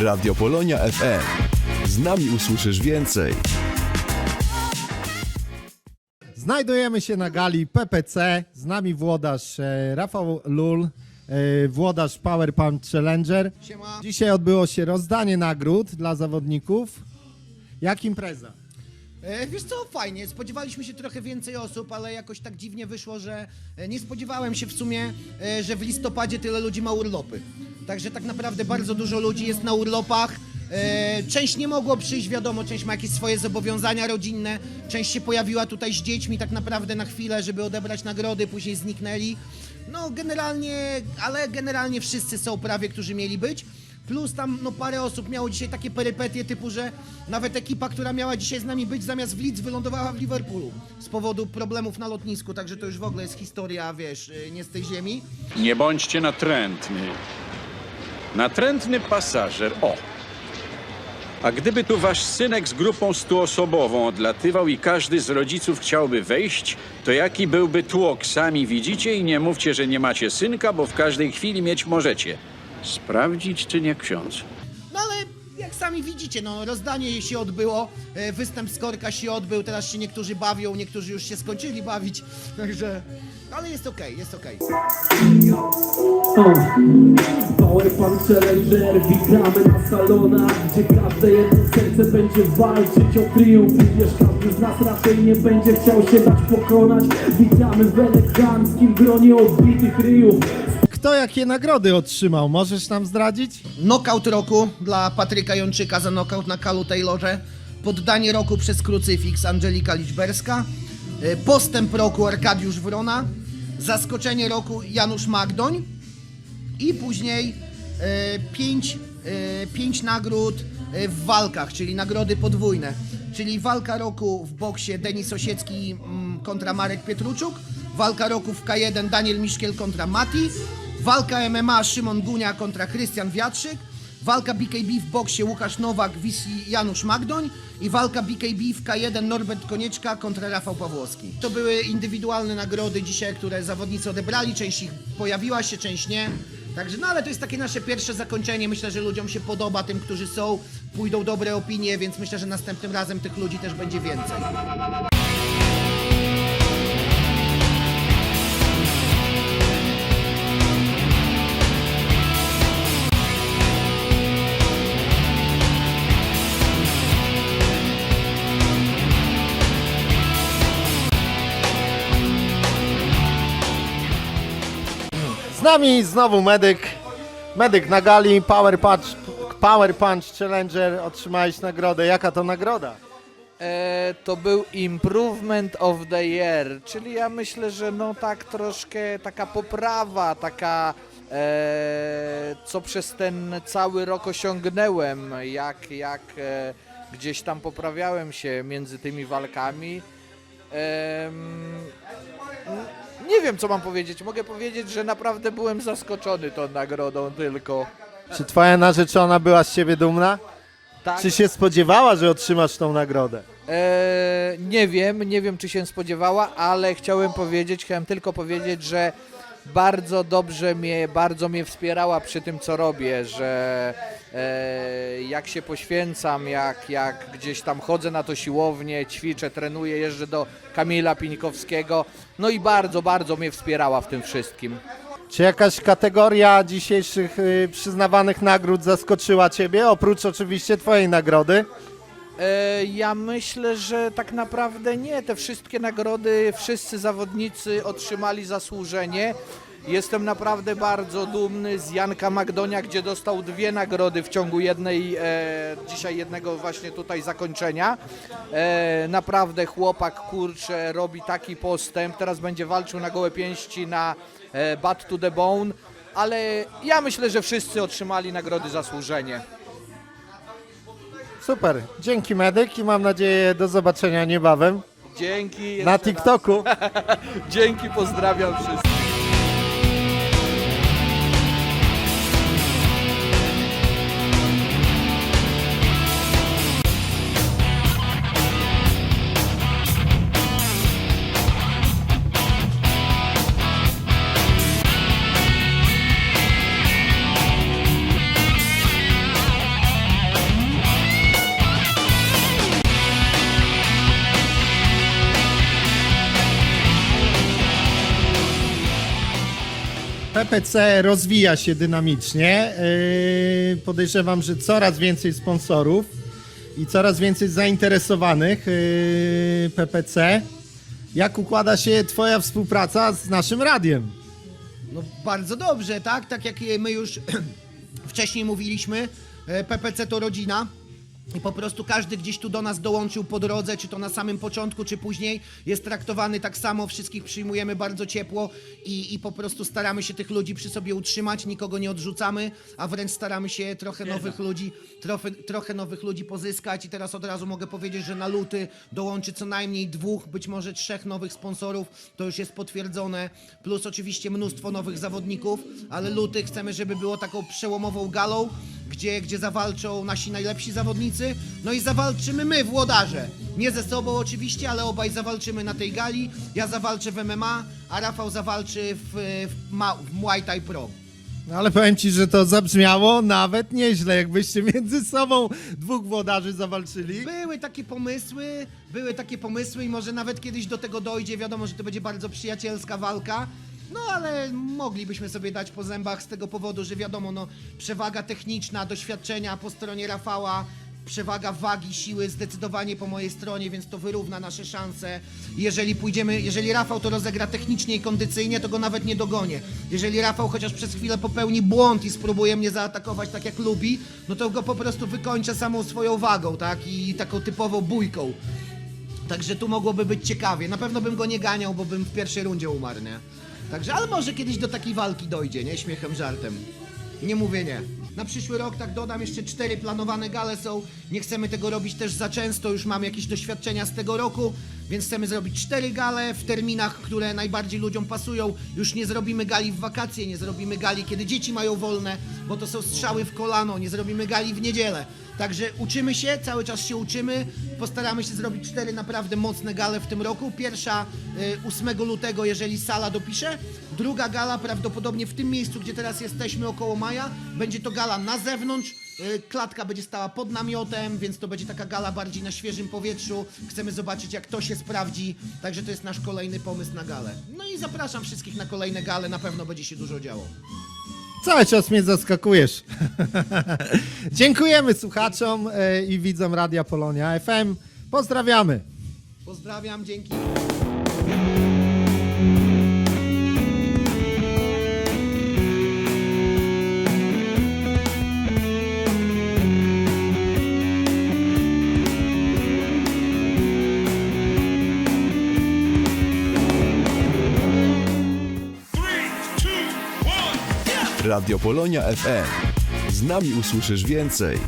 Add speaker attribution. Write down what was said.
Speaker 1: Radio Polonia FM. Z nami usłyszysz więcej.
Speaker 2: Znajdujemy się na gali PPC. Z nami włodarz e, Rafał Lul, e, włodarz Power Pump Challenger.
Speaker 3: Siema.
Speaker 2: Dzisiaj odbyło się rozdanie nagród dla zawodników. Jak impreza?
Speaker 3: E, wiesz co, fajnie, spodziewaliśmy się trochę więcej osób, ale jakoś tak dziwnie wyszło, że e, nie spodziewałem się w sumie, e, że w listopadzie tyle ludzi ma urlopy. Także tak naprawdę bardzo dużo ludzi jest na urlopach. E, Część nie mogło przyjść, wiadomo, część ma jakieś swoje zobowiązania rodzinne, część się pojawiła tutaj z dziećmi tak naprawdę na chwilę, żeby odebrać nagrody, później zniknęli. No generalnie, ale generalnie wszyscy są prawie, którzy mieli być. Plus tam no, parę osób miało dzisiaj takie perypetie typu, że nawet ekipa, która miała dzisiaj z nami być zamiast w Leeds wylądowała w Liverpoolu z powodu problemów na lotnisku, także to już w ogóle jest historia, wiesz, y, nie z tej ziemi.
Speaker 4: Nie bądźcie natrętny. Natrętny pasażer, o! A gdyby tu wasz synek z grupą stuosobową odlatywał i każdy z rodziców chciałby wejść, to jaki byłby tłok? Sami widzicie i nie mówcie, że nie macie synka, bo w każdej chwili mieć możecie. Sprawdzić czy nie ksiądz?
Speaker 3: Jak sami widzicie, no rozdanie się odbyło, e, występ Skorka się odbył, teraz się niektórzy bawią, niektórzy już się skończyli bawić, także... Ale jest okej, jest okej.
Speaker 5: Power Pump Challenger, witamy na salonach Gdzie każde jedno serce będzie walczyć o triumf. Wiesz, każdy z nas raczej nie będzie chciał się dać pokonać. Witamy w eleganckim gronie odbitych ryjów
Speaker 2: Kto jakie nagrody otrzymał? Możesz nam zdradzić?
Speaker 3: Knockout roku dla Patryka Jączyka za knockout na Kalu Taylorze. Poddanie roku przez Krucyfiks Angelika Liczberska. E, Postęp roku Arkadiusz Wrona. Zaskoczenie roku Janusz Magdoń. I później e, pięć, e, pięć nagród w walkach, czyli nagrody podwójne. Czyli walka roku w boksie Denis Osiecki mm, kontra Marek Pietruczuk. Walka roku w K1 Daniel Miszkiel kontra Mati. Walka MMA Szymon Gunia kontra Krystian Wiatrzyk. Walka BKB w boksie Łukasz Nowak, Wisi Janusz Magdoń i walka BKB w K1 Norbert Konieczka kontra Rafał Pawłowski. To były indywidualne nagrody dzisiaj, które zawodnicy odebrali, część ich pojawiła się, część nie. Także no ale to jest takie nasze pierwsze zakończenie. Myślę, że ludziom się podoba, tym, którzy są, pójdą dobre opinie, więc myślę, że następnym razem tych ludzi też będzie więcej.
Speaker 2: Nami znowu medyk. Medyk na gali Power Punch, Power Punch Challenger. Otrzymałeś nagrodę. Jaka to nagroda?
Speaker 6: E, to był Improvement of the Year, czyli ja myślę, że no tak troszkę taka poprawa, taka e, co przez ten cały rok osiągnąłem, jak, jak e, gdzieś tam poprawiałem się między tymi walkami. N- nie wiem co mam powiedzieć, mogę powiedzieć, że naprawdę byłem zaskoczony tą nagrodą tylko.
Speaker 2: Czy twoja narzeczona była z ciebie dumna?
Speaker 6: Tak,
Speaker 2: Czy się spodziewała, że otrzymasz tą nagrodę?
Speaker 6: E, nie wiem, nie wiem czy się spodziewała, ale chciałem powiedzieć, chciałem tylko powiedzieć, że bardzo dobrze mnie, bardzo mnie wspierała przy tym co robię, że e, jak się poświęcam, jak, jak gdzieś tam chodzę na to siłownię, ćwiczę, trenuję, jeżdżę do Kamila Pińkowskiego, no i bardzo, bardzo mnie wspierała w tym wszystkim.
Speaker 2: Czy jakaś kategoria dzisiejszych y, przyznawanych nagród zaskoczyła ciebie? Oprócz oczywiście twojej nagrody.
Speaker 6: E, Ja myślę, że tak naprawdę nie. Te wszystkie nagrody, wszyscy zawodnicy otrzymali zasłużenie. Jestem naprawdę bardzo dumny z Janka Magdonia, gdzie dostał dwie nagrody w ciągu jednej, e, dzisiaj jednego właśnie tutaj zakończenia. E, naprawdę chłopak, kurczę, robi taki postęp. Teraz będzie walczył na gołe pięści na e, Bat to the Bone. Ale ja myślę, że wszyscy otrzymali nagrody zasłużenie.
Speaker 2: Super. Dzięki medyk i mam nadzieję do zobaczenia niebawem
Speaker 6: Dzięki.
Speaker 2: na
Speaker 6: raz.
Speaker 2: TikToku.
Speaker 6: Dzięki, pozdrawiam wszystkich.
Speaker 2: PPC rozwija się dynamicznie. Yy, Podejrzewam, że coraz więcej sponsorów i coraz więcej zainteresowanych yy, PPC. Jak układa się Twoja współpraca z naszym radiem?
Speaker 3: No bardzo dobrze, tak? Tak jak my już wcześniej mówiliśmy, e, PPC to rodzina. I po prostu każdy gdzieś tu do nas dołączył po drodze, czy to na samym początku, czy później, jest traktowany tak samo, wszystkich przyjmujemy bardzo ciepło i, i po prostu staramy się tych ludzi przy sobie utrzymać, nikogo nie odrzucamy, a wręcz staramy się trochę nowych ludzi, trochę, trochę nowych ludzi pozyskać. I teraz od razu mogę powiedzieć, że na luty dołączy co najmniej dwóch, być może trzech nowych sponsorów, to już jest potwierdzone, plus oczywiście mnóstwo nowych zawodników, ale luty chcemy, żeby było taką przełomową galą, gdzie, gdzie zawalczą nasi najlepsi zawodnicy, no i zawalczymy my, włodarze. Nie ze sobą oczywiście, ale obaj zawalczymy na tej gali. Ja zawalczę w MMA, a Rafał zawalczy w, w, Ma- w Muay Thai Pro.
Speaker 2: No ale powiem Ci, że to zabrzmiało nawet nieźle, jakbyście między sobą dwóch włodarzy zawalczyli.
Speaker 3: Były takie pomysły, były takie pomysły i może nawet kiedyś do tego dojdzie. Wiadomo, że to będzie bardzo przyjacielska walka. No ale moglibyśmy sobie dać po zębach z tego powodu, że wiadomo, no przewaga techniczna, doświadczenia po stronie Rafała, przewaga wagi, siły zdecydowanie po mojej stronie, więc to wyrówna nasze szanse. Jeżeli pójdziemy, jeżeli Rafał to rozegra technicznie i kondycyjnie, to go nawet nie dogonię. Jeżeli Rafał chociaż przez chwilę popełni błąd i spróbuje mnie zaatakować tak jak lubi, no to go po prostu wykończę samą swoją wagą, tak? I taką typową bójką. Także tu mogłoby być ciekawie. Na pewno bym go nie ganiał, bo bym w pierwszej rundzie umarł, nie? Także, ale może kiedyś do takiej walki dojdzie, nie? Śmiechem, żartem. Nie mówię nie. Na przyszły rok, tak dodam, jeszcze cztery planowane gale są. Nie chcemy tego robić też za często, już mam jakieś doświadczenia z tego roku, więc chcemy zrobić cztery gale w terminach, które najbardziej ludziom pasują. Już nie zrobimy gali w wakacje, nie zrobimy gali, kiedy dzieci mają wolne, bo to są strzały w kolano, nie zrobimy gali w niedzielę. Także uczymy się, cały czas się uczymy. Postaramy się zrobić cztery naprawdę mocne gale w tym roku. Pierwsza y, 8 lutego, jeżeli sala dopisze. Druga gala prawdopodobnie w tym miejscu, gdzie teraz jesteśmy, około maja. Będzie to gala na zewnątrz. Y, Klatka będzie stała pod namiotem, więc to będzie taka gala bardziej na świeżym powietrzu. Chcemy zobaczyć, jak to się sprawdzi. Także to jest nasz kolejny pomysł na galę. No i zapraszam wszystkich na kolejne gale, na pewno będzie się dużo działo.
Speaker 2: Cały czas mnie zaskakujesz. Dziękujemy słuchaczom e, i widzom Radia Polonia FM. Pozdrawiamy.
Speaker 3: Pozdrawiam, dzięki.
Speaker 1: Radio Polonia FM. Z nami usłyszysz więcej.